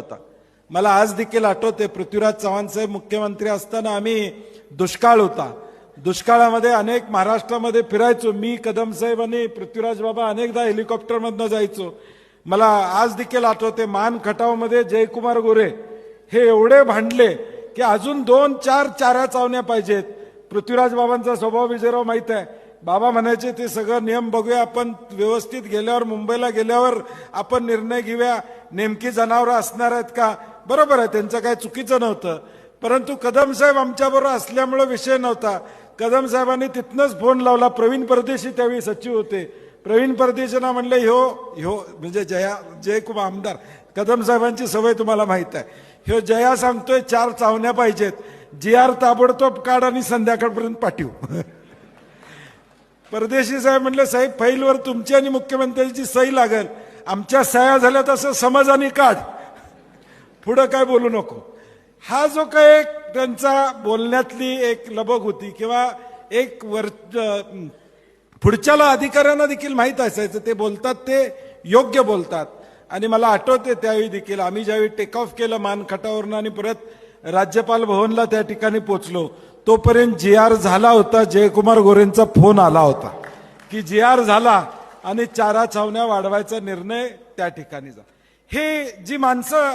होता. मला आज देखील आठवते पृथ्वीराज चव्हाण साहेब मुख्यमंत्री असताना आम्ही दुष्काळ होता. दुष्काळामध्ये अनेक महाराष्ट्रामध्ये फिरायचो. मी कदम साहेब आणि पृथ्वीराज बाबा अनेकदा हेलिकॉप्टरमधनं जायचो. मला आज देखील आठवते मान खटावमध्ये जयकुमार गोरे हे एवढे भांडले की अजून दोन चार चाऱ्या चावण्या पाहिजेत. पृथ्वीराज बाबांचा स्वभाव विजयराव माहीत आहे. बाबा म्हणायचे ते सगळं नियम बघूया आपण व्यवस्थित गेल्यावर मुंबईला गेल्यावर आपण निर्णय घेऊया. नेमकी जनावरं असणार आहेत का? बरोबर आहे त्यांचं काही चुकीचं नव्हतं. परंतु कदम साहेब आमच्याबरोबर असल्यामुळं विषय नव्हता. कदम साहेबांनी तिथनंच फोन लावला. प्रवीण परदेशी त्यावेळी सचिव होते. प्रवीण परदेशींना म्हणले ह्यो ह्यो म्हणजे जया जयकुमार आमदार कदम साहेबांची सवय तुम्हाला माहीत आहे. ह्यो जया सांगतोय चार चावण्या पाहिजेत. जी आर ताबडतोब काढ आणि संध्याकाळपर्यंत पाठवू. परदेशी साहेब म्हटलं साहेब फाईलवर तुमची आणि मुख्यमंत्र्यांची सही लागेल. आमच्या सह्या झाल्या तसं आणि काढ. पुढं काय बोलू नको. हा जो काय एक त्यांचा बोलण्यातली एक लबक होती किंवा एक वर पुढच्याला अधिकाऱ्यांना देखील माहीत असायचं. ते बोलतात ते योग्य बोलतात. आणि मला आठवते त्यावेळी देखील आम्ही ज्यावेळी टेक ऑफ केलं मानखटावरून आणि परत राज्यपाल भवनला त्या ठिकाणी पोचलो. तोपर्यंत जी आर झाला होता जयकुमार गोरेंचा फोन आला होता. की जी आर झाला आणि चारा छावण्या वाढवायचा निर्णय त्या ठिकाणी झाला. हे जी माणसं